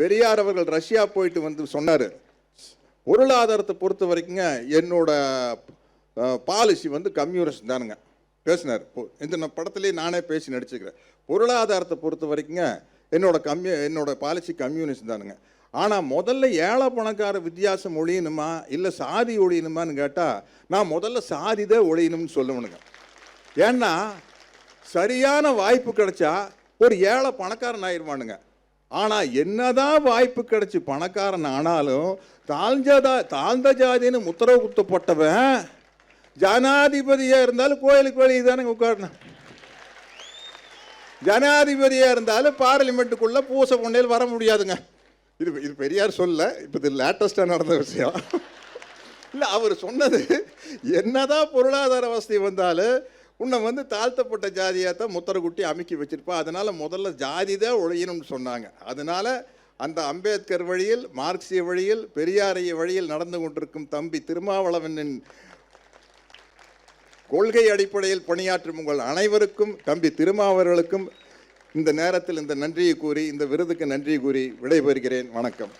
பெரியார் அவர்கள் ரஷ்யா போயிட்டு வந்து சொன்னார் பொருளாதாரத்தை பொறுத்த வரைக்குங்க என்னோட பாலிசி வந்து கம்யூனிஸ்ட் தானுங்க. பேசினார். இந்த நான் படத்துலேயே நானே பேசி நடிச்சுக்கிறேன். பொருளாதாரத்தை பொறுத்த வரைக்குங்க என்னோட கம்யூ என்னோட பாலிசி கம்யூனிஸ்ட் தானுங்க. ஆனால் முதல்ல ஏழை பணக்கார வித்தியாசம் ஒழியணுமா இல்லை சாதி ஒழியணுமான்னு கேட்டால் நான் முதல்ல சாதி தான் ஒழியணும்னு சொல்லுவனுங்க. ஏன்னா சரியான வாய்ப்பு கிடைச்சா ஒரு ஏழை பணக்காரன் ஆயிடுவானுங்க. ஆனால் என்னதான் வாய்ப்பு கிடைச்சி பணக்காரன் ஆனாலும் தாழ்ந்ததா தாழ்ந்த ஜாதின்னு உத்தரவு குத்தப்பட்டவன் ஜனாதிபதியாக இருந்தாலும் கோயிலுக்கு வெளியே தானே உட்காரணும். ஜனாதிபதியாக இருந்தாலும் பார்லிமெண்ட்டுக்குள்ளே பூசை கொண்டையில் வர முடியாதுங்க. இது இது பெரியார் சொல்ல இப்போ இது லேட்டஸ்ட்டாக நடந்த விஷயம். இல்லை அவர் சொன்னது என்னதான் பொருளாதார வசதி வந்தாலும் உன்னை வந்து தாழ்த்தப்பட்ட ஜாதியாக தான் முத்திரக்குட்டி அமைக்கி வச்சிருப்பா. அதனால் முதல்ல ஜாதி தான் ஒழியணும்னு சொன்னாங்க. அதனால் அந்த அம்பேத்கர் வழியில் மார்க்சிய வழியில் பெரியாரைய வழியில் நடந்து கொண்டிருக்கும் தம்பி திருமாவளவனின் கொள்கை அடிப்படையில் பணியாற்றும் உங்கள் அனைவருக்கும் தம்பி திருமாவர்களுக்கும் இந்த நேரத்தில் இந்த நன்றியை கூறி இந்த விருதுக்கு நன்றி கூறி விடைபெறுகிறேன். வணக்கம்.